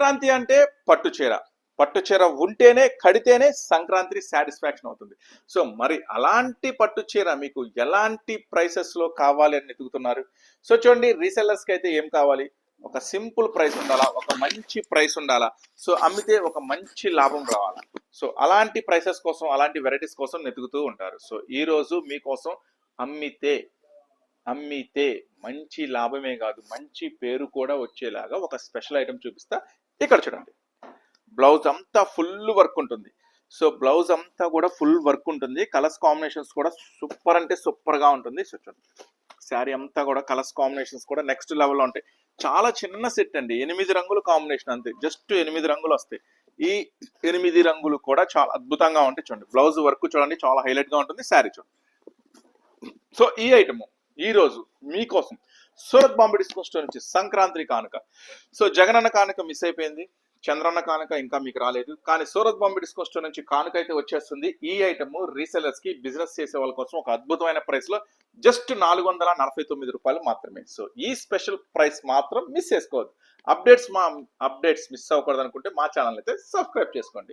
సంక్రాంతి అంటే పట్టు చీర. పట్టు చీర ఉంటేనే కడితేనే సంక్రాంతి సాటిస్ఫాక్షన్ అవుతుంది. సో మరి అలాంటి పట్టు చీర మీకు ఎలాంటి ప్రైసెస్లో కావాలి అని వెతుకుతున్నారు? సో చూడండి రీసెల్లర్స్కి అయితే ఏం కావాలి? ఒక సింపుల్ ప్రైస్ ఉండాలా? ఒక మంచి ప్రైస్ ఉండాలా? సో అమ్మితే ఒక మంచి లాభం రావాలా? సో అలాంటి ప్రైసెస్ కోసం అలాంటి వెరైటీస్ కోసం వెతుకుతూ ఉంటారు. సో ఈరోజు మీకోసం అమ్మితే అమ్మితే మంచి లాభమే కాదు మంచి పేరు కూడా వచ్చేలాగా ఒక స్పెషల్ ఐటమ్ చూపిస్తా. ఇక్కడ చూడండి. బ్లౌజ్ అంతా ఫుల్ వర్క్ ఉంటుంది. సో బ్లౌజ్ అంతా కూడా ఫుల్ వర్క్ ఉంటుంది. కలర్స్ కాంబినేషన్స్ కూడా సూపర్ అంటే సూపర్గా ఉంటుంది. సో చూడండి. శారీ అంతా కూడా కలర్స్ కాంబినేషన్స్ కూడా నెక్స్ట్ లెవెల్లో ఉంటాయి. చాలా చిన్న సెట్ అండి. ఎనిమిది రంగుల కాంబినేషన్ అంతే. జస్ట్ ఎనిమిది రంగులు వస్తాయి. ఈ ఎనిమిది రంగులు కూడా చాలా అద్భుతంగా ఉంటాయి. చూడండి. బ్లౌజ్ వర్క్ చూడండి. చాలా హైలైట్గా ఉంటుంది. శారీ చూడండి. సో ఈ ఐటమ్. ఈరోజు మీకోసం సూరత్ బాంబే డిస్కౌంట్ స్టోర్ నుంచి సంక్రాంతి కానుక. సో జగనన్న కానుక మిస్ అయిపోయింది. చంద్రన్న కానుక ఇంకా మీకు రాలేదు. కానీ సూరత్ బాంబే డిస్కౌంట్ స్టోర్ నుంచి కానుక అయితే వచ్చేస్తుంది. ఈ ఐటమ్ రీసెలర్స్కి బిజినెస్ చేసే వాళ్ళ కోసం ఒక అద్భుతమైన ప్రైస్లో జస్ట్ నాలుగు వందల నలభై తొమ్మిది రూపాయలు మాత్రమే. సో ఈ స్పెషల్ ప్రైస్ మాత్రం మిస్ చేసుకోవద్దు. అప్డేట్స్ మా అప్డేట్స్ మిస్ అవ్వకూడదు అనుకుంటే మా ఛానల్ అయితే సబ్స్క్రైబ్ చేసుకోండి.